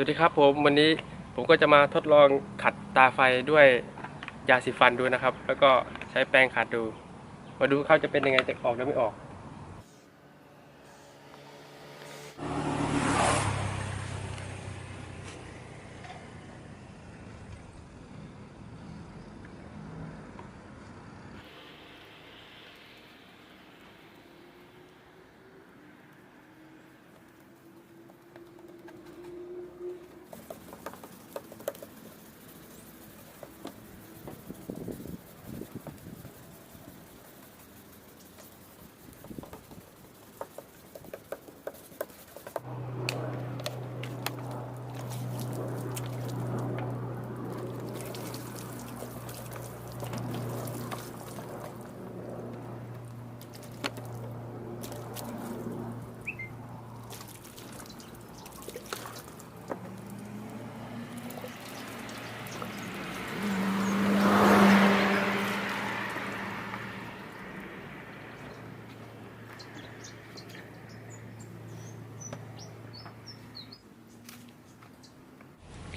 สวัสดีครับผมวันนี้ผมก็จะมาทดลองขัดตาไฟด้วยยาสีฟันดูนะครับ แล้วก็ใช้แปรงขัดดู มาดูเขาจะเป็นยังไงจะออกหรือไม่ออก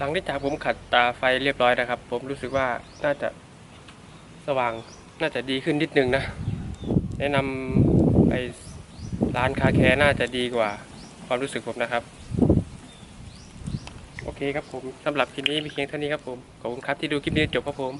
หลังที่จากผมขัดตาไฟเรียบร้อยนะครับ ผมรู้สึกว่าน่าจะสว่างน่าจะดีขึ้นนิดนึงนะ แนะนำไปร้านคาแคร์น่าจะดีกว่า ความรู้สึกผมนะครับ โอเคครับผมสำหรับคลิปนี้มีเพียงเท่านี้ครับผม ขอบคุณครับที่ดูคลิปนี้จบครับผม